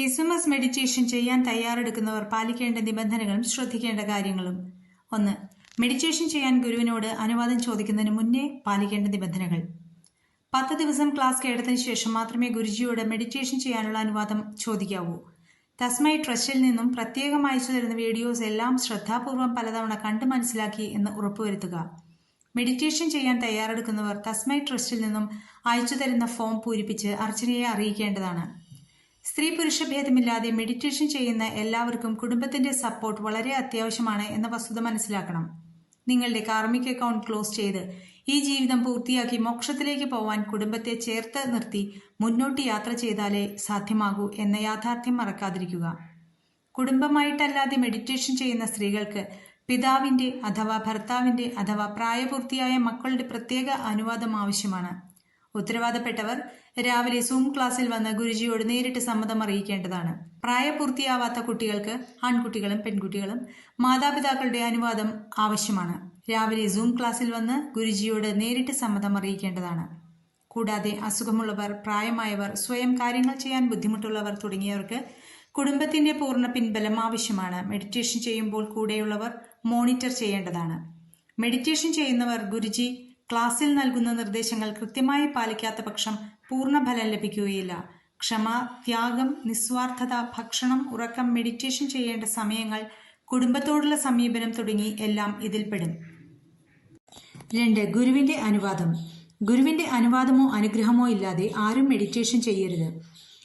ഹിസുമസ് meditation ചെയ്യാൻ തയ്യാറെടുക്കുന്നവർ പാലിക്കേണ്ട നിബന്ധനകളും ശ്രദ്ധിക്കേണ്ട കാര്യങ്ങളും. ഒന്ന് മെഡിറ്റേഷൻ ചെയ്യാൻ ഗുരുവിനോട് അനുവാദം ചോദിക്കുന്നതിന് മുന്നേ പാലിക്കേണ്ട നിബന്ധനകൾ. പത്ത് ദിവസം ക്ലാസ് കേട്ടതിന് ശേഷം മാത്രമേ ഗുരുജിയോട് മെഡിറ്റേഷൻ ചെയ്യാനുള്ള അനുവാദം ചോദിക്കാവൂ. തസ്മൈ ട്രസ്റ്റിൽ നിന്നും പ്രത്യേകം അയച്ചു തരുന്ന വീഡിയോസ് എല്ലാം ശ്രദ്ധാപൂർവം പലതവണ കണ്ടു മനസ്സിലാക്കി എന്ന് ഉറപ്പുവരുത്തുക. മെഡിറ്റേഷൻ ചെയ്യാൻ തയ്യാറെടുക്കുന്നവർ തസ്മൈ ട്രസ്റ്റിൽ നിന്നും അയച്ചു തരുന്ന ഫോം പൂരിപ്പിച്ച് അർച്ചനയെ അറിയിക്കേണ്ടതാണ്. സ്ത്രീ പുരുഷ ഭേദമില്ലാതെ മെഡിറ്റേഷൻ ചെയ്യുന്ന എല്ലാവർക്കും കുടുംബത്തിന്റെ സപ്പോർട്ട് വളരെ അത്യാവശ്യമാണ് എന്ന വസ്തുത മനസ്സിലാക്കണം. നിങ്ങളുടെ കാർമിക് അക്കൗണ്ട് ക്ലോസ് ചെയ്ത് ഈ ജീവിതം പൂർത്തിയാക്കി മോക്ഷത്തിലേക്ക് പോവാൻ കുടുംബത്തെ ചേർത്ത് നിർത്തി മുന്നോട്ട് യാത്ര ചെയ്താലേ സാധ്യമാകൂ എന്ന യാഥാർത്ഥ്യം മറക്കാതിരിക്കുക. കുടുംബമായിട്ടല്ലാതെ മെഡിറ്റേഷൻ ചെയ്യുന്ന സ്ത്രീകൾക്ക് പിതാവിന്റെ അഥവാ ഭർത്താവിന്റെ അഥവാ പ്രായപൂർത്തിയായ മക്കളുടെ പ്രത്യേക അനുവാദം ആവശ്യമാണ്. ഉത്തരവാദപ്പെട്ടവർ രാവിലെ സൂം ക്ലാസ്സിൽ വന്ന് ഗുരുജിയോട് നേരിട്ട് സമ്മതം അറിയിക്കേണ്ടതാണ്. പ്രായപൂർത്തിയാവാത്ത കുട്ടികൾക്ക് ആൺകുട്ടികളും പെൺകുട്ടികളും മാതാപിതാക്കളുടെ അനുവാദം ആവശ്യമാണ്. രാവിലെ സൂം ക്ലാസ്സിൽ വന്ന് ഗുരുജിയോട് നേരിട്ട് സമ്മതം അറിയിക്കേണ്ടതാണ്. കൂടാതെ അസുഖമുള്ളവർ പ്രായമായവർ സ്വയം കാര്യങ്ങൾ ചെയ്യാൻ ബുദ്ധിമുട്ടുള്ളവർ തുടങ്ങിയവർക്ക് കുടുംബത്തിന്റെ പൂർണ പിൻബലം ആവശ്യമാണ്. മെഡിറ്റേഷൻ ചെയ്യുമ്പോൾ കൂടെയുള്ളവർ മോണിറ്റർ ചെയ്യേണ്ടതാണ്. മെഡിറ്റേഷൻ ചെയ്യുന്നവർ ഗുരുജി ക്ലാസ്സിൽ നൽകുന്ന നിർദ്ദേശങ്ങൾ കൃത്യമായി പാലിക്കാത്ത പക്ഷം പൂർണ ഫലം ലഭിക്കുകയില്ല. ക്ഷമ ത്യാഗം നിസ്വാർത്ഥത ഭക്ഷണം ഉറക്കം മെഡിറ്റേഷൻ ചെയ്യേണ്ട സമയങ്ങൾ കുടുംബത്തോടുള്ള സമീപനം തുടങ്ങി എല്ലാം ഇതിൽപ്പെടും. രണ്ട് ഗുരുവിന്റെ അനുവാദം. ഗുരുവിന്റെ അനുവാദമോ അനുഗ്രഹമോ ഇല്ലാതെ ആരും മെഡിറ്റേഷൻ ചെയ്യരുത്.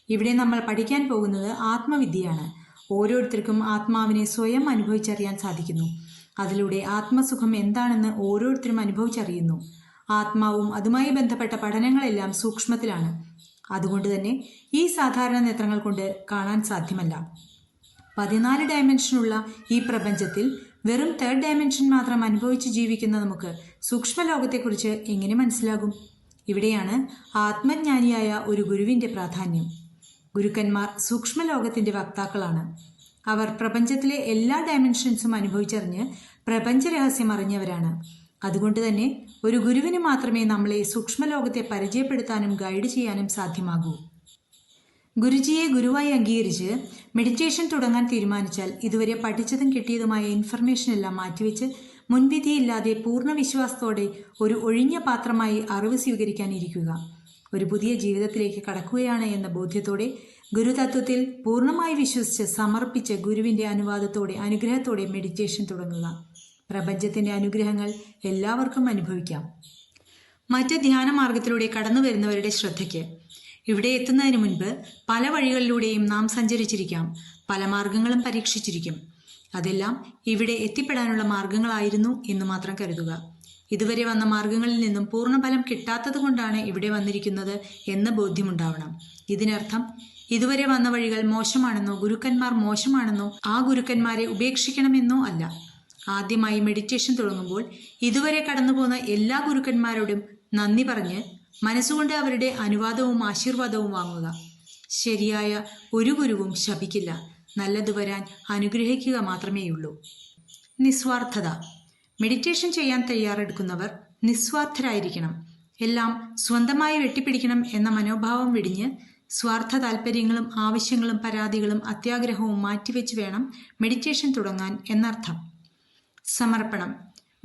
ഇവിടെ നമ്മൾ പഠിക്കാൻ പോകുന്നത് ആത്മവിദ്യയാണ്. ഓരോരുത്തർക്കും ആത്മാവിനെ സ്വയം അനുഭവിച്ചറിയാൻ സാധിക്കുന്നു. അതിലൂടെ ആത്മസുഖം എന്താണെന്ന് ഓരോരുത്തരും അനുഭവിച്ചറിയുന്നു. ആത്മാവും അതുമായി ബന്ധപ്പെട്ട പഠനങ്ങളെല്ലാം സൂക്ഷ്മത്തിലാണ്. അതുകൊണ്ട് തന്നെ ഈ സാധാരണ നേത്രങ്ങൾ കൊണ്ട് കാണാൻ സാധ്യമല്ല. പതിനാല് ഡയമെൻഷനുള്ള ഈ പ്രപഞ്ചത്തിൽ വെറും തേർഡ് ഡയമെൻഷൻ മാത്രം അനുഭവിച്ച് ജീവിക്കുന്ന നമുക്ക് സൂക്ഷ്മലോകത്തെക്കുറിച്ച് എങ്ങനെ മനസ്സിലാകും? ഇവിടെയാണ് ആത്മജ്ഞാനിയായ ഒരു ഗുരുവിന്റെ പ്രാധാന്യം. ഗുരുക്കന്മാർ സൂക്ഷ്മലോകത്തിന്റെ വക്താക്കളാണ്. അവർ പ്രപഞ്ചത്തിലെ എല്ലാ ഡയമെൻഷൻസും അനുഭവിച്ചറിഞ്ഞ് പ്രപഞ്ച രഹസ്യം അറിഞ്ഞവരാണ്. അതുകൊണ്ട് തന്നെ ഒരു ഗുരുവിന് മാത്രമേ നമ്മളെ സൂക്ഷ്മലോകത്തെ പരിചയപ്പെടുത്താനും ഗൈഡ് ചെയ്യാനും സാധ്യമാകൂ. ഗുരുജിയെ ഗുരുവായി അംഗീകരിച്ച് മെഡിറ്റേഷൻ തുടങ്ങാൻ തീരുമാനിച്ചാൽ ഇതുവരെ പഠിച്ചതും കിട്ടിയതുമായ ഇൻഫർമേഷൻ എല്ലാം മാറ്റിവെച്ച് മുൻവിധിയില്ലാതെ പൂർണ വിശ്വാസത്തോടെ ഒരു ഒഴിഞ്ഞ പാത്രമായി അറിവ് സ്വീകരിക്കാനിരിക്കുക. ഒരു പുതിയ ജീവിതത്തിലേക്ക് കടക്കുകയാണ് എന്ന ബോധ്യത്തോടെ ഗുരുതത്വത്തിൽ പൂർണമായി വിശ്വസിച്ച് സമർപ്പിച്ച് ഗുരുവിന്റെ അനുവാദത്തോടെ അനുഗ്രഹത്തോടെ മെഡിറ്റേഷൻ തുടങ്ങുക. പ്രപഞ്ചത്തിന്റെ അനുഗ്രഹങ്ങൾ എല്ലാവർക്കും അനുഭവിക്കാം. മറ്റ് ധ്യാന മാർഗത്തിലൂടെ കടന്നു വരുന്നവരുടെ ശ്രദ്ധയ്ക്ക്. ഇവിടെ എത്തുന്നതിന് മുൻപ് പല വഴികളിലൂടെയും നാം സഞ്ചരിച്ചിരിക്കാം. പല മാർഗങ്ങളും പരീക്ഷിച്ചിരിക്കും. അതെല്ലാം ഇവിടെ എത്തിപ്പെടാനുള്ള മാർഗങ്ങളായിരുന്നു എന്ന് മാത്രം കരുതുക. ഇതുവരെ വന്ന മാർഗങ്ങളിൽ നിന്നും പൂർണഫലം കിട്ടാത്തത് കൊണ്ടാണ് ഇവിടെ വന്നിരിക്കുന്നത് എന്ന ബോധ്യമുണ്ടാവണം. ഇതിനർത്ഥം ഇതുവരെ വന്ന വഴികൾ മോശമാണെന്നോ ഗുരുക്കന്മാർ മോശമാണെന്നോ ആ ഗുരുക്കന്മാരെ ഉപേക്ഷിക്കണമെന്നോ അല്ല. ആദ്യമായി മെഡിറ്റേഷൻ തുടങ്ങുമ്പോൾ ഇതുവരെ കടന്നുപോകുന്ന എല്ലാ ഗുരുക്കന്മാരോടും നന്ദി പറഞ്ഞ് മനസ്സുകൊണ്ട് അവരുടെ അനുവാദവും ആശീർവാദവും വാങ്ങുക. ശരിയായ ഒരു ഗുരുവും ശപിക്കില്ല. നല്ലത് വരാൻ അനുഗ്രഹിക്കുക മാത്രമേയുള്ളൂ. നിസ്വാർത്ഥത. മെഡിറ്റേഷൻ ചെയ്യാൻ തയ്യാറെടുക്കുന്നവർ നിസ്വാർത്ഥരായിരിക്കണം. എല്ലാം സ്വന്തമായി വെട്ടിപ്പിടിക്കണം എന്ന മനോഭാവം വെടിഞ്ഞ് സ്വാർത്ഥ താല്പര്യങ്ങളും ആവശ്യങ്ങളും പരാതികളും അത്യാഗ്രഹവും മാറ്റിവെച്ച് വേണം മെഡിറ്റേഷൻ തുടങ്ങാൻ എന്നർത്ഥം. സമർപ്പണം.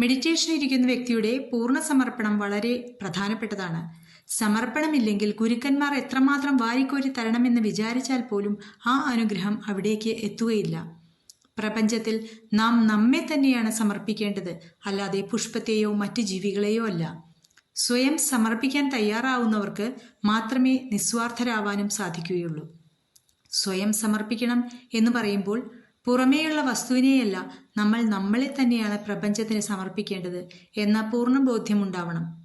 മെഡിറ്റേഷൻ ഇരിക്കുന്ന വ്യക്തിയുടെ പൂർണ സമർപ്പണം വളരെ പ്രധാനപ്പെട്ടതാണ്. സമർപ്പണമില്ലെങ്കിൽ ഗുരുക്കന്മാർ എത്രമാത്രം വാരിക്കോരി തരണമെന്ന് വിചാരിച്ചാൽ പോലും ആ അനുഗ്രഹം അവിടേക്ക് എത്തുകയില്ല. പ്രപഞ്ചത്തിൽ നാം നമ്മെ തന്നെയാണ് സമർപ്പിക്കേണ്ടത്. അല്ലാതെ പുഷ്പത്തെയോ മറ്റ് ജീവികളെയോ അല്ല. സ്വയം സമർപ്പിക്കാൻ തയ്യാറാവുന്നവർക്ക് മാത്രമേ നിസ്വാർത്ഥരാവാനും സാധിക്കുകയുള്ളൂ. സ്വയം സമർപ്പിക്കണം എന്ന് പറയുമ്പോൾ പുറമേയുള്ള വസ്തുവിനെയല്ല നമ്മൾ നമ്മളെ തന്നെയാണ് പ്രപഞ്ചത്തിന് സമർപ്പിക്കേണ്ടത് എന്ന പൂർണ ബോധ്യമുണ്ടാവണം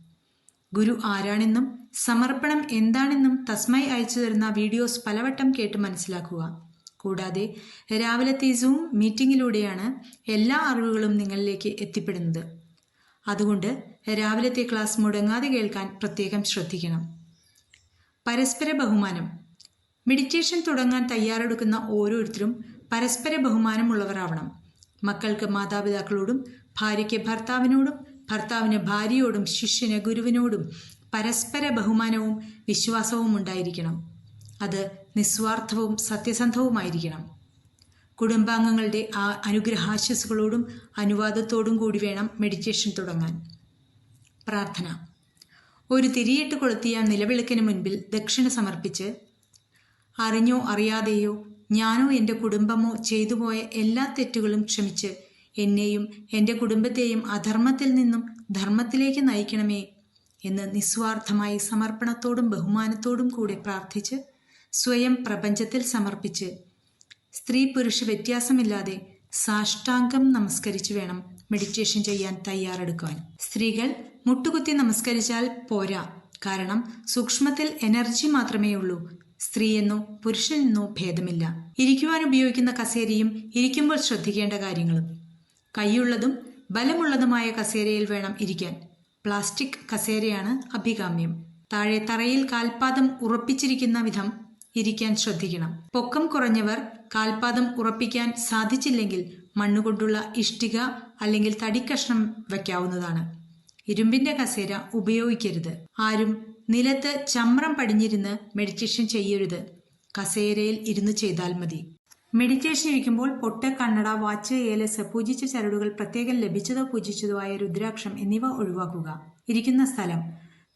ഗുരു ആരാണെന്നും സമർപ്പണം എന്താണെന്നും തസ്മൈ അയച്ചു തരുന്ന വീഡിയോസ് പലവട്ടം കേട്ട് മനസ്സിലാക്കുക. കൂടാതെ രാവിലത്തെ സൂം മീറ്റിംഗിലൂടെയാണ് എല്ലാ അറിവുകളും നിങ്ങളിലേക്ക് എത്തിപ്പെടുന്നത്. അതുകൊണ്ട് രാവിലത്തെ ക്ലാസ് മുടങ്ങാതെ കേൾക്കാൻ പ്രത്യേകം ശ്രദ്ധിക്കണം. പരസ്പര ബഹുമാനം. മെഡിറ്റേഷൻ തുടങ്ങാൻ തയ്യാറെടുക്കുന്ന ഓരോരുത്തരും പരസ്പര ബഹുമാനമുള്ളവരാവണം. മക്കൾക്ക് മാതാപിതാക്കളോടും ഭാര്യയ്ക്ക് ഭർത്താവിനോടും ഭർത്താവിന് ഭാര്യയോടും ശിഷ്യന് ഗുരുവിനോടും പരസ്പര ബഹുമാനവും വിശ്വാസവും ഉണ്ടായിരിക്കണം. അത് നിസ്വാർത്ഥവും സത്യസന്ധവുമായിരിക്കണം. കുടുംബാംഗങ്ങളുടെ ആ അനുഗ്രഹാശസ്സുകളോടും അനുവാദത്തോടും കൂടി വേണം മെഡിറ്റേഷൻ തുടങ്ങാൻ. പ്രാർത്ഥന. ഒരു തിരിയിട്ട് കൊളുത്തിയ നിലവിളക്കിന് മുൻപിൽ ദക്ഷിണ സമർപ്പിച്ച് അറിഞ്ഞോ അറിയാതെയോ ഞാനോ എന്റെ കുടുംബമോ ചെയ്തുപോയ എല്ലാ തെറ്റുകളും ക്ഷമിച്ച് എന്നെയും എന്റെ കുടുംബത്തെയും അധർമ്മത്തിൽ നിന്നും ധർമ്മത്തിലേക്ക് നയിക്കണമേ എന്ന് നിസ്വാർത്ഥമായി സമർപ്പണത്തോടും ബഹുമാനത്തോടും കൂടെ പ്രാർത്ഥിച്ച് സ്വയം പ്രപഞ്ചത്തിൽ സമർപ്പിച്ച്. സ്ത്രീ പുരുഷ വ്യത്യാസമില്ലാതെ സാഷ്ടാംഗം നമസ്കരിച്ചു വേണം മെഡിറ്റേഷൻ ചെയ്യാൻ തയ്യാറെടുക്കുവാൻ. സ്ത്രീകൾ മുട്ടുകുത്തി നമസ്കരിച്ചാൽ പോരാ. കാരണം സൂക്ഷ്മത്തിൽ എനർജി മാത്രമേ ഉള്ളൂ. സ്ത്രീയെന്നോ പുരുഷനെന്നോ ഭേദമില്ല. ഇരിക്കുവാൻ ഉപയോഗിക്കുന്ന കസേരയും ഇരിക്കുമ്പോൾ ശ്രദ്ധിക്കേണ്ട കാര്യങ്ങളും. കൈയുള്ളതും ബലമുള്ളതുമായ കസേരയിൽ വേണം ഇരിക്കാൻ. പ്ലാസ്റ്റിക് കസേരയാണ് അഭികാമ്യം. താഴെ തറയിൽ കാൽപാദം ഉറപ്പിച്ചിരിക്കുന്ന വിധം ഇരിക്കാൻ ശ്രദ്ധിക്കണം. പൊക്കം കുറഞ്ഞവർ കാൽപാദം ഉറപ്പിക്കാൻ സാധിച്ചില്ലെങ്കിൽ മണ്ണുകൊണ്ടുള്ള ഇഷ്ടിക അല്ലെങ്കിൽ തടിക്കഷ്ണം വയ്ക്കാവുന്നതാണ്. ഇരുമ്പിന്റെ കസേര ഉപയോഗിക്കരുത്. ആരും നിലത്ത് ചമ്രം പടിഞ്ഞിരുന്ന് മെഡിറ്റേഷൻ ചെയ്യരുത്. കസേരയിൽ ഇരുന്ന് ചെയ്താൽ മതി. മെഡിറ്റേഷൻ ഇരിക്കുമ്പോൾ പൊട്ട കണ്ണട വാച്ച് ഏലസ് പൂജിച്ച ചരടുകൾ പ്രത്യേകം ലഭിച്ചതോ പൂജിച്ചതോ ആയ രുദ്രാക്ഷം എന്നിവ ഒഴിവാക്കുക. ഇരിക്കുന്ന സ്ഥലം.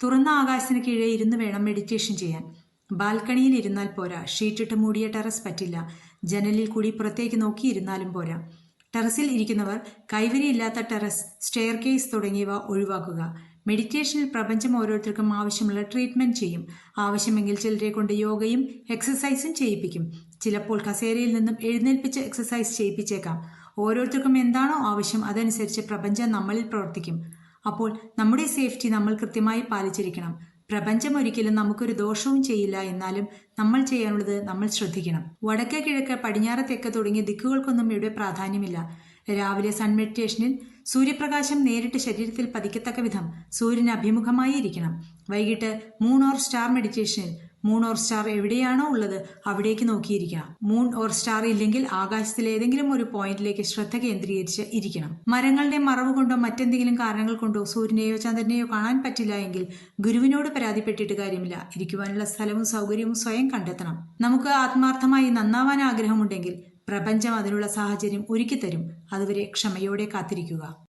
തുറന്ന ആകാശത്തിന് കീഴേ ഇരുന്ന് വേണം മെഡിറ്റേഷൻ ചെയ്യാൻ. ബാൽക്കണിയിൽ ഇരുന്നാൽ പോരാ. ഷീറ്റിട്ട് മൂടിയ ടെറസ് പറ്റില്ല. ജനലിൽ കൂടി പുറത്തേക്ക് നോക്കിയിരുന്നാലും പോരാ. ടെറസിൽ ഇരിക്കുന്നവർ കൈവരിയില്ലാത്ത ടെറസ് സ്റ്റെയർ കേസ് തുടങ്ങിയവ ഒഴിവാക്കുക. മെഡിറ്റേഷനിൽ പ്രപഞ്ചം ഓരോരുത്തർക്കും ആവശ്യമുള്ള ട്രീറ്റ്മെന്റ് ചെയ്യും. ആവശ്യമെങ്കിൽ ചിലരെ കൊണ്ട് യോഗയും എക്സസൈസും ചെയ്യിപ്പിക്കും. ചിലപ്പോൾ കസേരയിൽ നിന്നും എഴുന്നേൽപ്പിച്ച് എക്സസൈസ് ചെയ്യിപ്പിച്ചേക്കാം. ഓരോരുത്തർക്കും എന്താണോ ആവശ്യം അതനുസരിച്ച് പ്രപഞ്ചം നമ്മളിൽ പ്രവർത്തിക്കും. അപ്പോൾ നമ്മുടെ സേഫ്റ്റി നമ്മൾ കൃത്യമായി പാലിച്ചിരിക്കണം. പ്രപഞ്ചം ഒരിക്കലും നമുക്കൊരു ദോഷവും ചെയ്യില്ല. എന്നാലും നമ്മൾ ചെയ്യാനുള്ളത് നമ്മൾ ശ്രദ്ധിക്കണം. വടക്ക് കിഴക്ക് പടിഞ്ഞാറ് തെക്ക് തുടങ്ങിയ ദിക്കുകൾക്കൊന്നും ഇവിടെ പ്രാധാന്യമില്ല. രാവിലെ സൺ മെഡിറ്റേഷനിൽ സൂര്യപ്രകാശം നേരിട്ട് ശരീരത്തിൽ പതിക്കത്തക്ക വിധം സൂര്യന് അഭിമുഖമായി ഇരിക്കണം വൈകിട്ട് മൂൺ ഓർ സ്റ്റാർ മെഡിറ്റേഷനിൽ മൂൺ ഓർ സ്റ്റാർ എവിടെയാണോ ഉള്ളത് അവിടേക്ക് നോക്കിയിരിക്കണം മൂൺ ഓർ സ്റ്റാർ ഇല്ലെങ്കിൽ ആകാശത്തിലെ ഏതെങ്കിലും ഒരു പോയിന്റിലേക്ക് ശ്രദ്ധ കേന്ദ്രീകരിച്ച് ഇരിക്കണം. മരങ്ങളുടെ മറവ് കൊണ്ടോ മറ്റെന്തെങ്കിലും കാരണങ്ങൾ കൊണ്ടോ സൂര്യനെയോ ചന്ദ്രനെയോ കാണാൻ പറ്റില്ല എങ്കിൽ ഗുരുവിനോട് പരാതിപ്പെട്ടിട്ട് കാര്യമില്ല. ഇരിക്കുവാനുള്ള സ്ഥലവും സൗകര്യവും സ്വയം കണ്ടെത്തണം. നമുക്ക് ആത്മാർത്ഥമായി നന്നാവാൻ ആഗ്രഹമുണ്ടെങ്കിൽ പ്രപഞ്ചം അതിനുള്ള സാഹചര്യം ഒരുക്കിത്തരും അതുവരെ ക്ഷമയോടെ കാത്തിരിക്കുക.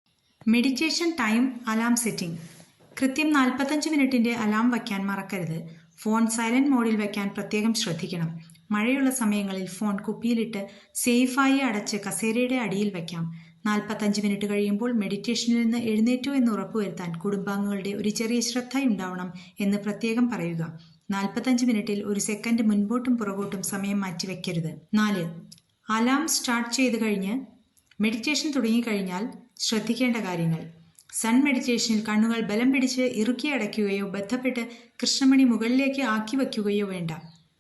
Meditation time alarm setting. കൃത്യം നാൽപ്പത്തഞ്ച് മിനിറ്റിന്റെ അലാം വയ്ക്കാൻ മറക്കരുത്. ഫോൺ സൈലന്റ് മോഡിൽ വയ്ക്കാൻ പ്രത്യേകം ശ്രദ്ധിക്കണം. മഴയുള്ള സമയങ്ങളിൽ ഫോൺ കുപ്പിയിലിട്ട് സേഫായി അടച്ച് കസേരയുടെ അടിയിൽ വയ്ക്കാം നാൽപ്പത്തഞ്ച് മിനിറ്റ് കഴിയുമ്പോൾ മെഡിറ്റേഷനിൽ നിന്ന് എഴുന്നേറ്റു എന്ന് ഉറപ്പുവരുത്താൻ കുടുംബാംഗങ്ങളുടെ ഒരു ചെറിയ ശ്രദ്ധയുണ്ടാവണം എന്ന് പ്രത്യേകം പറയുക. നാൽപ്പത്തഞ്ച് മിനിറ്റിൽ ഒരു സെക്കൻഡ് മുൻപോട്ടും പുറകോട്ടും സമയം മാറ്റി വയ്ക്കരുത് നാല്. അലാം സ്റ്റാർട്ട് ചെയ്ത് കഴിഞ്ഞ് മെഡിറ്റേഷൻ തുടങ്ങിക്കഴിഞ്ഞാൽ ശ്രദ്ധിക്കേണ്ട കാര്യങ്ങൾ. സൺ മെഡിറ്റേഷനിൽ കണ്ണുകൾ ബലം പിടിച്ച് ഇറുക്കി അടയ്ക്കുകയോ ബന്ധപ്പെട്ട് കൃഷ്ണമണി മുകളിലേക്ക് ആക്കി വയ്ക്കുകയോ വേണ്ട.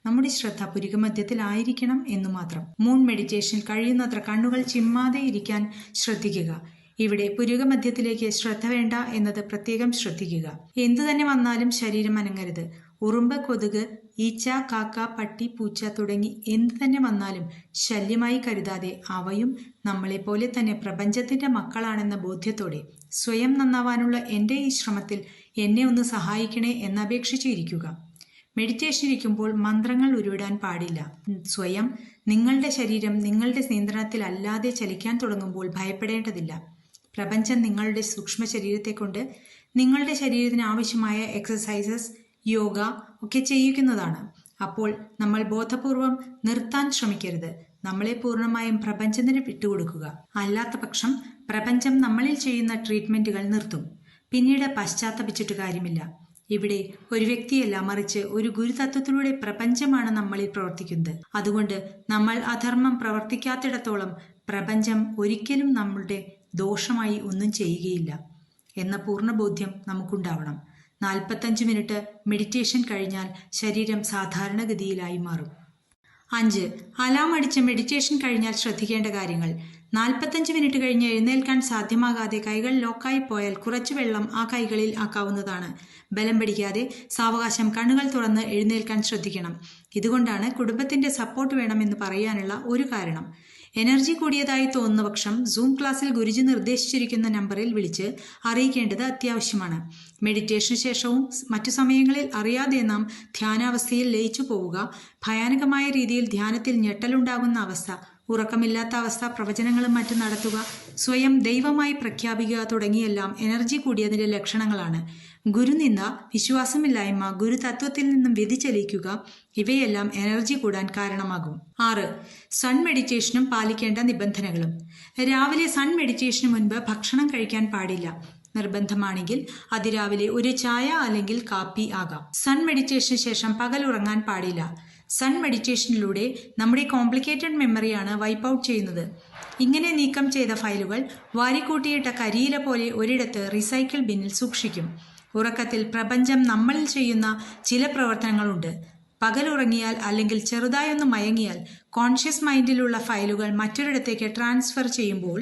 നമ്മുടെ ശ്രദ്ധ പുരികമധ്യത്തിലായിരിക്കണം എന്നു മാത്രം. മൂൺ മെഡിറ്റേഷനിൽ കഴിയുന്നത്ര കണ്ണുകൾ ചിമ്മാതെ ഇരിക്കാൻ ശ്രദ്ധിക്കുക. ഇവിടെ പുരുകമധ്യത്തിലേക്ക് ശ്രദ്ധ വേണ്ട എന്നത് പ്രത്യേകം ശ്രദ്ധിക്കുക. എന്തു തന്നെ വന്നാലും ശരീരം അനങ്ങരുത്. ഉറുമ്പ് കൊതുക് ഈച്ച കാക്ക പട്ടി പൂച്ച തുടങ്ങി എന്തു തന്നെ വന്നാലും ശല്യമായി കരുതാതെ അവയും നമ്മളെപ്പോലെ തന്നെ പ്രപഞ്ചത്തിന്റെ മക്കളാണെന്ന ബോധ്യത്തോടെ സ്വയം നന്നാവാനുള്ള എന്റെ ഈ ശ്രമത്തിൽ എന്നെ ഒന്ന് സഹായിക്കണേ എന്നപേക്ഷിച്ചിരിക്കുക. മെഡിറ്റേഷൻ ഇരിക്കുമ്പോൾ മന്ത്രങ്ങൾ ഉരുവിടാൻ പാടില്ല. സ്വയം നിങ്ങളുടെ ശരീരം നിങ്ങളുടെ നിയന്ത്രണത്തിലല്ലാതെ ചലിക്കാൻ തുടങ്ങുമ്പോൾ ഭയപ്പെടേണ്ടതില്ല. പ്രപഞ്ചം നിങ്ങളുടെ സൂക്ഷ്മ ശരീരത്തെ കൊണ്ട് നിങ്ങളുടെ ശരീരത്തിന് ആവശ്യമായ എക്സസൈസസ് യോഗ ഒക്കെ ചെയ്യിക്കുന്നതാണ് അപ്പോൾ നമ്മൾ ബോധപൂർവം നിർത്താൻ ശ്രമിക്കരുത്. നമ്മളെ പൂർണമായും പ്രപഞ്ചത്തിന് വിട്ടുകൊടുക്കുക. അല്ലാത്ത പക്ഷം പ്രപഞ്ചം നമ്മളിൽ ചെയ്യുന്ന ട്രീറ്റ്മെന്റുകൾ നിർത്തും. പിന്നീട് പശ്ചാത്തപിച്ചിട്ട് കാര്യമില്ല. ഇവിടെ ഒരു വ്യക്തിയല്ല മറിച്ച് ഒരു ഗുരുതത്വത്തിലൂടെ പ്രപഞ്ചമാണ് നമ്മളിൽ പ്രവർത്തിക്കുന്നത്. അതുകൊണ്ട് നമ്മൾ അധർമ്മം പ്രവർത്തിക്കാത്തിടത്തോളം പ്രപഞ്ചം ഒരിക്കലും നമ്മളുടെ ദോഷമായി ഒന്നും ചെയ്യുകയില്ല എന്ന പൂർണബോധ്യം നമുക്കുണ്ടാവണം. നാൽപ്പത്തഞ്ച് മിനിറ്റ് മെഡിറ്റേഷൻ കഴിഞ്ഞാൽ ശരീരം സാധാരണഗതിയിലായി മാറും. അഞ്ച് അലാം അടിച്ച് മെഡിറ്റേഷൻ കഴിഞ്ഞാൽ ശ്രദ്ധിക്കേണ്ട കാര്യങ്ങൾ. നാൽപ്പത്തഞ്ച് മിനിറ്റ് കഴിഞ്ഞ് എഴുന്നേൽക്കാൻ സാധ്യമാകാതെ കൈകൾ ലോക്കായി പോയാൽ കുറച്ച് വെള്ളം ആ കൈകളിൽ ആക്കാവുന്നതാണ്. ബലം പിടിക്കാതെ സാവകാശം കണ്ണുകൾ തുറന്ന് എഴുന്നേൽക്കാൻ ശ്രദ്ധിക്കണം. ഇതുകൊണ്ടാണ് കുടുംബത്തിന്റെ സപ്പോർട്ട് വേണമെന്ന് പറയാനുള്ള ഒരു കാരണം. എനർജി കൂടിയതായി തോന്നുന്ന പക്ഷം സൂം ക്ലാസ്സിൽ ഗുരുജി നിർദ്ദേശിച്ചിരിക്കുന്ന നമ്പറിൽ വിളിച്ച് അറിയിക്കേണ്ടത് അത്യാവശ്യമാണ്. മെഡിറ്റേഷന് ശേഷവും മറ്റു സമയങ്ങളിൽ അറിയാതെ നാം ധ്യാനാവസ്ഥയിൽ ലയിച്ചു പോവുക ഭയാനകമായ രീതിയിൽ ധ്യാനത്തിൽ ഞെട്ടലുണ്ടാകുന്ന അവസ്ഥ ഉറക്കമില്ലാത്ത അവസ്ഥ പ്രവചനങ്ങളും മറ്റും നടത്തുക സ്വയം ദൈവമായി പ്രഖ്യാപിക്കുക തുടങ്ങിയെല്ലാം എനർജി കൂടിയതിന്റെ ലക്ഷണങ്ങളാണ്. ഗുരുനിന്ദ വിശ്വാസമില്ലായ്മ ഗുരുതത്വത്തിൽ നിന്നും വ്യതിചലിക്കുക ഇവയെല്ലാം എനർജി കൂടാൻ കാരണമാകും. ആറ് സൺ മെഡിറ്റേഷനും പാലിക്കേണ്ട നിബന്ധനകളും. രാവിലെ സൺ മെഡിറ്റേഷന് മുൻപ് ഭക്ഷണം കഴിക്കാൻ പാടില്ല. നിർബന്ധമാണെങ്കിൽ അതിരാവിലെ ഒരു ചായ അല്ലെങ്കിൽ കാപ്പി ആകാം. സൺ മെഡിറ്റേഷന് ശേഷം പകൽ ഉറങ്ങാൻ പാടില്ല. സൺ മെഡിറ്റേഷനിലൂടെ നമ്മുടെ കോംപ്ലിക്കേറ്റഡ് മെമ്മറിയാണ് വൈപ്പ് ഔട്ട് ചെയ്യുന്നത്. ഇങ്ങനെ നീക്കം ചെയ്ത ഫയലുകൾ വാരിക്കൂട്ടിയിട്ട കരിയില പോലെ ഒരിടത്ത് റീസൈക്കിൾ ബിന്നിൽ സൂക്ഷിക്കും. ഉറക്കത്തിൽ പ്രപഞ്ചം നമ്മളിൽ ചെയ്യുന്ന ചില പ്രവർത്തനങ്ങളുണ്ട്. പകലുറങ്ങിയാൽ അല്ലെങ്കിൽ ചെറുതായൊന്ന് മയങ്ങിയാൽ കോൺഷ്യസ് മൈൻഡിലുള്ള ഫയലുകൾ മറ്റൊരിടത്തേക്ക് ട്രാൻസ്ഫർ ചെയ്യുമ്പോൾ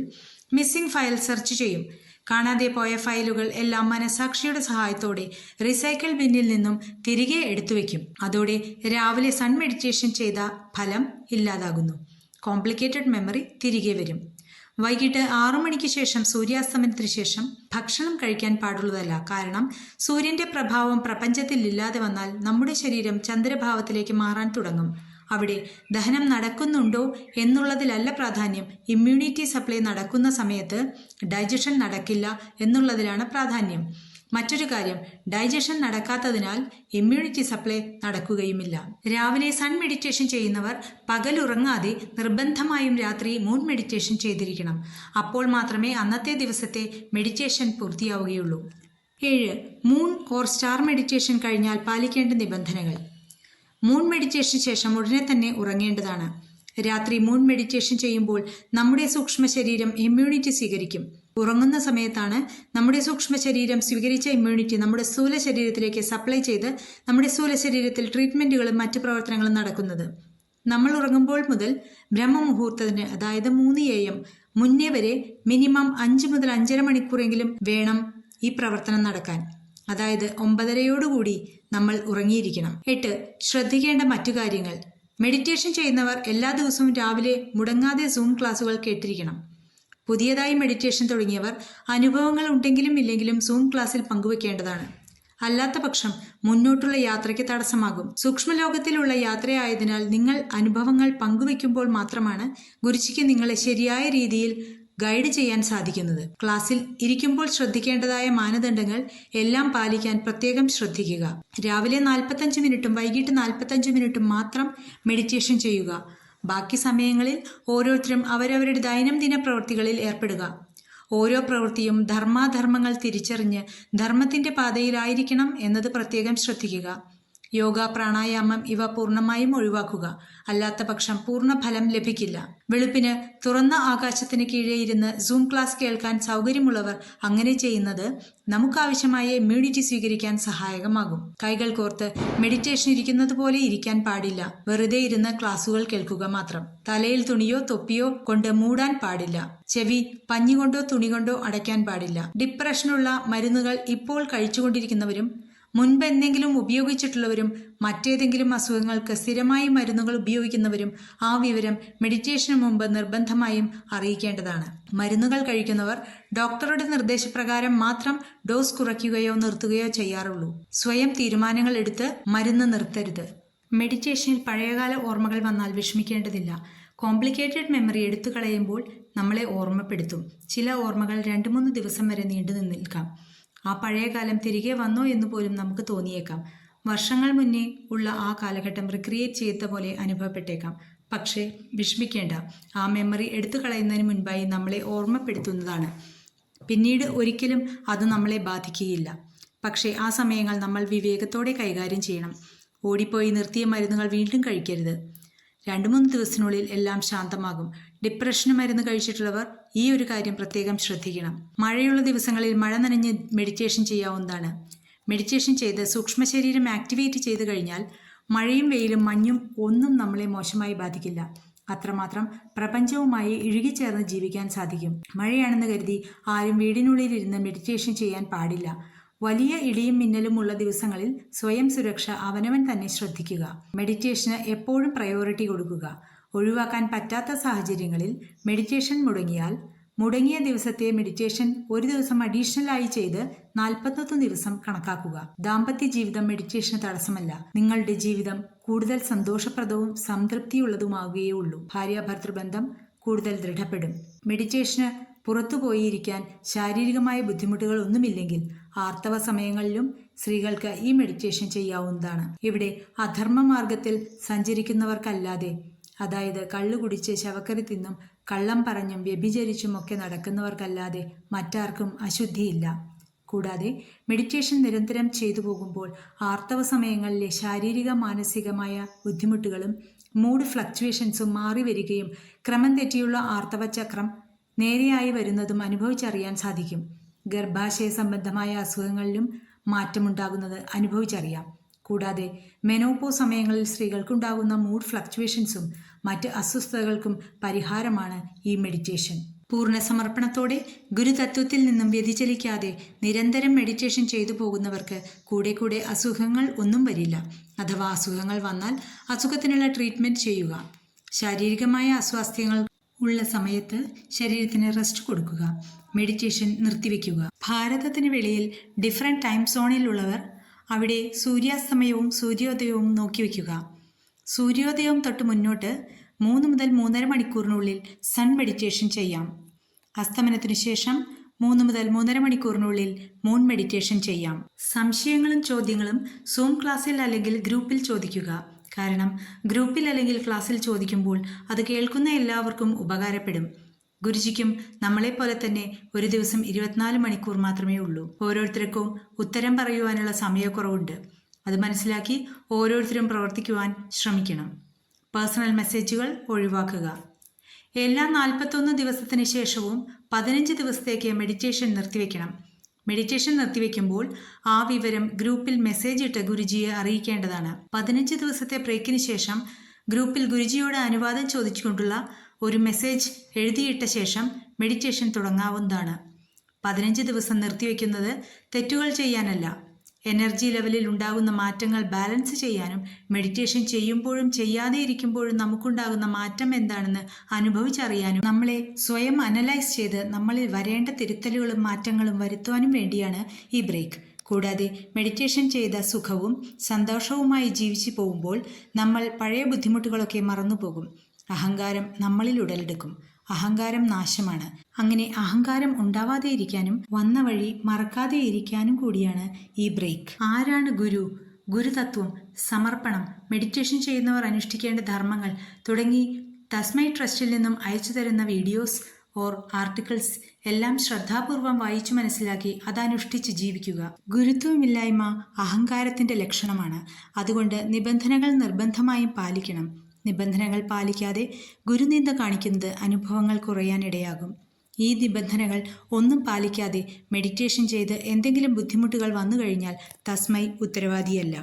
മിസ്സിംഗ് ഫയൽ സെർച്ച് ചെയ്യും. കാണാതെ പോയ ഫയലുകൾ എല്ലാം മനസാക്ഷിയുടെ സഹായത്തോടെ റീസൈക്കിൾ ബിന്നിൽ നിന്നും തിരികെ എടുത്തു വയ്ക്കും. അതോടെ രാവിലെ സൺ മെഡിറ്റേഷൻ ചെയ്ത ഫലം ഇല്ലാതാകുന്നു. കോംപ്ലിക്കേറ്റഡ് മെമ്മറി തിരികെ വരും. വൈകിട്ട് ആറു മണിക്ക് ശേഷം സൂര്യാസ്തമനത്തിന് ശേഷം ഭക്ഷണം കഴിക്കാൻ പാടുള്ളതല്ല. കാരണം സൂര്യന്റെ പ്രഭാവം പ്രപഞ്ചത്തിൽ ഇല്ലാതെ വന്നാൽ നമ്മുടെ ശരീരം ചന്ദ്രഭാവത്തിലേക്ക് മാറാൻ തുടങ്ങും. അവിടെ ദഹനം നടക്കുന്നുണ്ടോ എന്നുള്ളതിലല്ല പ്രാധാന്യം. ഇമ്മ്യൂണിറ്റി സപ്ലൈ നടക്കുന്ന സമയത്ത് ഡൈജഷൻ നടക്കില്ല എന്നുള്ളതിലാണ് പ്രാധാന്യം. മറ്റൊരു കാര്യം ഡൈജഷൻ നടക്കാത്തതിനാൽ ഇമ്മ്യൂണിറ്റി സപ്ലൈ നടക്കുകയുമില്ല. രാവിലെ സൺ മെഡിറ്റേഷൻ ചെയ്യുന്നവർ പകലുറങ്ങാതെ നിർബന്ധമായും രാത്രി മൂൺ മെഡിറ്റേഷൻ ചെയ്തിരിക്കണം. അപ്പോൾ മാത്രമേ അന്നത്തെ ദിവസത്തെ മെഡിറ്റേഷൻ പൂർത്തിയാവുകയുള്ളൂ. ഏഴ് മൂൺ ഓർ സ്റ്റാർ മെഡിറ്റേഷൻ കഴിഞ്ഞാൽ പാലിക്കേണ്ട നിബന്ധനകൾ. മൂൺ മെഡിറ്റേഷൻ ശേഷം ഉടനെ തന്നെ ഉറങ്ങേണ്ടതാണ്. രാത്രി മൂൺ മെഡിറ്റേഷൻ ചെയ്യുമ്പോൾ നമ്മുടെ സൂക്ഷ്മ ശരീരം ഇമ്മ്യൂണിറ്റി സ്വീകരിക്കും. ഉറങ്ങുന്ന സമയത്താണ് നമ്മുടെ സൂക്ഷ്മ ശരീരം സ്വീകരിച്ച ഇമ്മ്യൂണിറ്റി നമ്മുടെ സ്ഥൂല ശരീരത്തിലേക്ക് സപ്ലൈ ചെയ്ത് നമ്മുടെ സ്ഥൂല ശരീരത്തിൽ ട്രീറ്റ്മെന്റുകളും മറ്റു പ്രവർത്തനങ്ങളും നടക്കുന്നത്. നമ്മൾ ഉറങ്ങുമ്പോൾ മുതൽ ബ്രഹ്മമുഹൂർത്തത്തിന് അതായത് മൂന്ന് എ എം മുന്നേ വരെ മിനിമം അഞ്ച് മുതൽ അഞ്ചര മണിക്കൂറെങ്കിലും വേണം ഈ പ്രവർത്തനം നടക്കാൻ. അതായത് ഒമ്പതരയോടുകൂടി നമ്മൾ ഉറങ്ങിയിരിക്കണം. എട്ട്. ശ്രദ്ധിക്കേണ്ട മറ്റു കാര്യങ്ങൾ. മെഡിറ്റേഷൻ ചെയ്യുന്നവർ എല്ലാ ദിവസവും രാവിലെ മുടങ്ങാതെ സൂം ക്ലാസുകൾ കേട്ടിരിക്കണം. പുതിയതായി മെഡിറ്റേഷൻ തുടങ്ങിയവർ അനുഭവങ്ങൾ ഉണ്ടെങ്കിലും ഇല്ലെങ്കിലും സൂം ക്ലാസ്സിൽ പങ്കുവെക്കേണ്ടതാണ്. അല്ലാത്ത പക്ഷം മുന്നോട്ടുള്ള യാത്രയ്ക്ക് തടസ്സമാകും. സൂക്ഷ്മ സൂക്ഷ്മലോകത്തിലുള്ള യാത്രയായതിനാൽ നിങ്ങൾ അനുഭവങ്ങൾ പങ്കുവെക്കുമ്പോൾ മാത്രമാണ് ഗുരുജിക്ക് നിങ്ങളെ ശരിയായ രീതിയിൽ ഗൈഡ് ചെയ്യാൻ സാധിക്കുന്നത്. ക്ലാസ്സിൽ ഇരിക്കുമ്പോൾ ശ്രദ്ധിക്കേണ്ടതായ മാനദണ്ഡങ്ങൾ എല്ലാം പാലിക്കാൻ പ്രത്യേകം ശ്രദ്ധിക്കുക. രാവിലെ നാൽപ്പത്തഞ്ച് മിനിറ്റും വൈകിട്ട് നാൽപ്പത്തഞ്ച് മിനിറ്റും മാത്രം മെഡിറ്റേഷൻ ചെയ്യുക. ബാക്കി സമയങ്ങളിൽ ഓരോരുത്തരും അവരവരുടെ ദൈനംദിന പ്രവൃത്തികളിൽ ഏർപ്പെടുക. ഓരോ പ്രവൃത്തിയും ധർമാധർമ്മങ്ങൾ തിരിച്ചറിഞ്ഞ് ധർമ്മത്തിന്റെ പാതയിലായിരിക്കണം എന്നത് പ്രത്യേകം ശ്രദ്ധിക്കുക. യോഗ പ്രാണായാമം ഇവ പൂർണമായും ഒഴിവാക്കുക. അല്ലാത്ത പക്ഷം പൂർണ ഫലം ലഭിക്കില്ല. വെളുപ്പിന് തുറന്ന ആകാശത്തിന് കീഴെ ഇരുന്ന് സൂം ക്ലാസ് കേൾക്കാൻ സൗകര്യമുള്ളവർ അങ്ങനെ ചെയ്യുന്നത് നമുക്കാവശ്യമായ ഇമ്മ്യൂണിറ്റി സ്വീകരിക്കാൻ സഹായകമാകും. കൈകൾ കോർത്ത് മെഡിറ്റേഷൻ ഇരിക്കുന്നത് പോലെ ഇരിക്കാൻ പാടില്ല. വെറുതെ ഇരുന്ന് ക്ലാസുകൾ കേൾക്കുക മാത്രം. തലയിൽ തുണിയോ തൊപ്പിയോ കൊണ്ട് മൂടാൻ പാടില്ല. ചെവി പഞ്ഞുകൊണ്ടോ തുണി കൊണ്ടോ അടയ്ക്കാൻ പാടില്ല. ഡിപ്രഷനുള്ള മരുന്നുകൾ ഇപ്പോൾ കഴിച്ചുകൊണ്ടിരിക്കുന്നവരും മുൻപ് എന്തെങ്കിലും ഉപയോഗിച്ചിട്ടുള്ളവരും മറ്റേതെങ്കിലും അസുഖങ്ങൾക്ക് സ്ഥിരമായി മരുന്നുകൾ ഉപയോഗിക്കുന്നവരും ആ വിവരം മെഡിറ്റേഷന് മുമ്പ് നിർബന്ധമായും അറിയിക്കേണ്ടതാണ്. മരുന്നുകൾ കഴിക്കുന്നവർ ഡോക്ടറുടെ നിർദ്ദേശപ്രകാരം മാത്രം ഡോസ് കുറയ്ക്കുകയോ നിർത്തുകയോ ചെയ്യാറുള്ളൂ. സ്വയം തീരുമാനങ്ങൾ എടുത്ത് മരുന്ന് നിർത്തരുത്. മെഡിറ്റേഷനിൽ പഴയകാല ഓർമ്മകൾ വന്നാൽ വിഷമിക്കേണ്ടതില്ല. കോംപ്ലിക്കേറ്റഡ് മെമ്മറി എടുത്തു കളയുമ്പോൾ നമ്മളെ ഓർമ്മപ്പെടുത്തും. ചില ഓർമ്മകൾ രണ്ട് മൂന്ന് ദിവസം വരെ നീണ്ടു നിൽക്കാം ആ പഴയ കാലം തിരികെ വന്നോ എന്ന് പോലും നമുക്ക് തോന്നിയേക്കാം. വർഷങ്ങൾ മുന്നേ ഉള്ള ആ കാലഘട്ടം റിക്രിയേറ്റ് ചെയ്ത പോലെ അനുഭവപ്പെട്ടേക്കാം. പക്ഷേ വിഷമിക്കേണ്ട. ആ മെമ്മറി എടുത്തു കളയുന്നതിന് മുൻപായി നമ്മളെ ഓർമ്മപ്പെടുത്തുന്നതാണ്. പിന്നീട് ഒരിക്കലും അത് നമ്മളെ ബാധിക്കുകയില്ല. പക്ഷേ ആ സമയങ്ങൾ നമ്മൾ വിവേകത്തോടെ കൈകാര്യം ചെയ്യണം. ഓടിപ്പോയി നിർത്തിയ മരുന്നുകൾ വീണ്ടും കഴിക്കരുത്. രണ്ട് മൂന്ന് ദിവസത്തിനുള്ളിൽ എല്ലാം ശാന്തമാകും. ഡിപ്രഷന് മരുന്ന് കഴിച്ചിട്ടുള്ളവർ ഈ ഒരു കാര്യം പ്രത്യേകം ശ്രദ്ധിക്കണം. മഴയുള്ള ദിവസങ്ങളിൽ മഴ നനഞ്ഞ് മെഡിറ്റേഷൻ ചെയ്യാവുന്നതാണ്. മെഡിറ്റേഷൻ ചെയ്ത് സൂക്ഷ്മ ശരീരം ആക്ടിവേറ്റ് ചെയ്തു കഴിഞ്ഞാൽ മഴയും വെയിലും മഞ്ഞും ഒന്നും നമ്മളെ മോശമായി ബാധിക്കില്ല. അത്രമാത്രം പ്രപഞ്ചവുമായി ഇഴുകിച്ചേർന്ന് ജീവിക്കാൻ സാധിക്കും. മഴയാണെന്ന് കരുതി ആരും വീടിനുള്ളിലിരുന്ന് മെഡിറ്റേഷൻ ചെയ്യാൻ പാടില്ല. വലിയ ഇടിയും മിന്നലും ഉള്ള ദിവസങ്ങളിൽ സ്വയം സുരക്ഷ അവനവൻ തന്നെ ശ്രദ്ധിക്കുക. മെഡിറ്റേഷന് എപ്പോഴും പ്രയോറിറ്റി കൊടുക്കുക. ഒഴിവാക്കാൻ പറ്റാത്ത സാഹചര്യങ്ങളിൽ മെഡിറ്റേഷൻ മുടങ്ങിയാൽ മുടങ്ങിയ ദിവസത്തെ മെഡിറ്റേഷൻ ഒരു ദിവസം അഡീഷണലായി ചെയ്ത് നാൽപ്പത്തൊന്ന് ദിവസം കണക്കാക്കുക. ദാമ്പത്യ ജീവിതം മെഡിറ്റേഷന് തടസ്സമല്ല. നിങ്ങളുടെ ജീവിതം കൂടുതൽ സന്തോഷപ്രദവും സംതൃപ്തിയുള്ളതുമാവുകയേ ഉള്ളൂ. ഭാര്യാഭർത്തൃ ബന്ധം കൂടുതൽ ദൃഢപ്പെടും. മെഡിറ്റേഷന് പുറത്തു പോയിരിക്കാൻ ശാരീരികമായ ബുദ്ധിമുട്ടുകൾ ഒന്നുമില്ലെങ്കിൽ ആർത്തവ സമയങ്ങളിലും സ്ത്രീകൾക്ക് ഈ മെഡിറ്റേഷൻ ചെയ്യാവുന്നതാണ്. ഇവിടെ അധർമ്മ മാർഗത്തിൽ സഞ്ചരിക്കുന്നവർക്കല്ലാതെ അതായത് കള്ളു കുടിച്ച് ശവക്കറി തിന്നും കള്ളം പറഞ്ഞും വ്യഭിചരിച്ചും ഒക്കെ നടക്കുന്നവർക്കല്ലാതെ മറ്റാർക്കും അശുദ്ധിയില്ല. കൂടാതെ മെഡിറ്റേഷൻ നിരന്തരം ചെയ്തു പോകുമ്പോൾ ആർത്തവ സമയങ്ങളിലെ ശാരീരിക മാനസികമായ ബുദ്ധിമുട്ടുകളും മൂഡ് ഫ്ലക്ച്വേഷൻസും മാറി വരികയും ക്രമം തെറ്റിയുള്ള ആർത്തവചക്രം നേരെയായി വരുന്നതും അനുഭവിച്ചറിയാൻ സാധിക്കും. ഗർഭാശയ സംബന്ധമായ അസുഖങ്ങളിലും മാറ്റമുണ്ടാകുന്നത് അനുഭവിച്ചറിയാം. കൂടാതെ മെനോപ്പോ സമയങ്ങളിൽ സ്ത്രീകൾക്കുണ്ടാകുന്ന മൂഡ് ഫ്ലക്ച്വേഷൻസും മറ്റ് അസ്വസ്ഥതകൾക്കും പരിഹാരമാണ് ഈ മെഡിറ്റേഷൻ പൂർണ സമർപ്പണത്തോടെ ഗുരുതത്വത്തിൽ നിന്നും വ്യതിചലിക്കാതെ നിരന്തരം മെഡിറ്റേഷൻ ചെയ്തു പോകുന്നവർക്ക് കൂടെ കൂടെ അസുഖങ്ങൾ ഒന്നും വരില്ല. അഥവാ അസുഖങ്ങൾ വന്നാൽ അസുഖത്തിനുള്ള ട്രീറ്റ്മെന്റ് ചെയ്യുക. ശാരീരികമായ അസ്വാസ്ഥ്യങ്ങൾ ഉള്ള സമയത്ത് ശരീരത്തിന് റെസ്റ്റ് കൊടുക്കുക. മെഡിറ്റേഷൻ നിർത്തിവെക്കുക. ഭാരതത്തിന് വെളിയിൽ ഡിഫറെന്റ് ടൈം സോണിലുള്ളവർ അവിടെ സൂര്യാസ്തമയവും സൂര്യോദയവും നോക്കി വയ്ക്കുക സൂര്യോദയം തൊട്ട് മുന്നോട്ട് മൂന്ന് മുതൽ മൂന്നര മണിക്കൂറിനുള്ളിൽ സൺ മെഡിറ്റേഷൻ ചെയ്യാം. അസ്തമനത്തിനു ശേഷം മൂന്ന് മുതൽ മൂന്നര മണിക്കൂറിനുള്ളിൽ മൂൺ മെഡിറ്റേഷൻ ചെയ്യാം. സംശയങ്ങളും ചോദ്യങ്ങളും സൂം ക്ലാസ്സിൽ അല്ലെങ്കിൽ ഗ്രൂപ്പിൽ ചോദിക്കുക. കാരണം ഗ്രൂപ്പിൽ അല്ലെങ്കിൽ ക്ലാസ്സിൽ ചോദിക്കുമ്പോൾ അത് കേൾക്കുന്ന എല്ലാവർക്കും ഉപകാരപ്പെടും. ഗുരുജിക്കും നമ്മളെപ്പോലെ തന്നെ ഒരു ദിവസം ഇരുപത്തിനാല് മണിക്കൂർ മാത്രമേ ഉള്ളൂ. ഓരോരുത്തർക്കും ഉത്തരം പറയുവാനുള്ള സമയക്കുറവുണ്ട്. അത് മനസ്സിലാക്കി ഓരോരുത്തരും പ്രവർത്തിക്കുവാൻ ശ്രമിക്കണം. പേഴ്സണൽ മെസ്സേജുകൾ ഒഴിവാക്കുക. എല്ലാ നാൽപ്പത്തൊന്ന് ദിവസത്തിന് ശേഷവും പതിനഞ്ച് ദിവസത്തേക്ക് മെഡിറ്റേഷൻ നിർത്തിവെക്കണം. മെഡിറ്റേഷൻ നിർത്തിവെക്കുമ്പോൾ ആ വിവരം ഗ്രൂപ്പിൽ മെസ്സേജ് ഇട്ട് ഗുരുജിയെ അറിയിക്കേണ്ടതാണ്. പതിനഞ്ച് ദിവസത്തെ ബ്രേക്കിന് ശേഷം ഗ്രൂപ്പിൽ ഗുരുജിയോട് അനുവാദം ചോദിച്ചുകൊണ്ടുള്ള ഒരു മെസ്സേജ് എഴുതിയിട്ട ശേഷം മെഡിറ്റേഷൻ തുടങ്ങാവുന്നതാണ്. പതിനഞ്ച് ദിവസം നിർത്തിവെക്കുന്നത് തെറ്റുകൾ ചെയ്യാനല്ല. എനർജി ലെവലിൽ ഉണ്ടാകുന്ന മാറ്റങ്ങൾ ബാലൻസ് ചെയ്യാനും മെഡിറ്റേഷൻ ചെയ്യുമ്പോഴും ചെയ്യാതെ ഇരിക്കുമ്പോഴും നമുക്കുണ്ടാകുന്ന മാറ്റം എന്താണെന്ന് അനുഭവിച്ചറിയാനും നമ്മളെ സ്വയം അനലൈസ് ചെയ്ത് നമ്മളിൽ വരേണ്ട തിരുത്തലുകളും മാറ്റങ്ങളും വരുത്തുവാനും വേണ്ടിയാണ് ഈ ബ്രേക്ക് കൂടാതെ മെഡിറ്റേഷൻ ചെയ്ത സുഖവും സന്തോഷവുമായി ജീവിച്ചു പോകുമ്പോൾ നമ്മൾ പഴയ ബുദ്ധിമുട്ടുകളൊക്കെ മറന്നുപോകും. അഹങ്കാരം നമ്മളിൽ ഉടലെടുക്കും. അഹങ്കാരം നാശമാണ്. അങ്ങനെ അഹങ്കാരം ഉണ്ടാവാതെ ഇരിക്കാനും വന്ന വഴി മറക്കാതെ ഇരിക്കാനും കൂടിയാണ് ഈ ബ്രേക്ക്. ആരാണ് ഗുരു? ഗുരുതത്വം സമർപ്പണം മെഡിറ്റേഷൻ ചെയ്യുന്നവർ അനുഷ്ഠിക്കേണ്ട ധർമ്മങ്ങൾ തുടങ്ങി തസ്മൈ ട്രസ്റ്റിൽ നിന്നും അയച്ചു തരുന്ന വീഡിയോസ് ഓർ ആർട്ടിക്കിൾസ് എല്ലാം ശ്രദ്ധാപൂർവം വായിച്ചു മനസ്സിലാക്കി അതനുഷ്ഠിച്ച് ജീവിക്കുക. ഗുരുത്വമില്ലായ്മ അഹങ്കാരത്തിന്റെ ലക്ഷണമാണ്. അതുകൊണ്ട് നിബന്ധനകൾ നിർബന്ധമായും പാലിക്കണം. നിബന്ധനകൾ പാലിക്കാതെ ഗുരുനിന്ദ കാണിക്കുന്നത് അനുഭവങ്ങൾ കുറയാനിടയാകും. ഈ നിബന്ധനകൾ ഒന്നും പാലിക്കാതെ മെഡിറ്റേഷൻ ചെയ്ത് എന്തെങ്കിലും ബുദ്ധിമുട്ടുകൾ വന്നു കഴിഞ്ഞാൽ തസ്മൈ ഉത്തരവാദിയല്ല.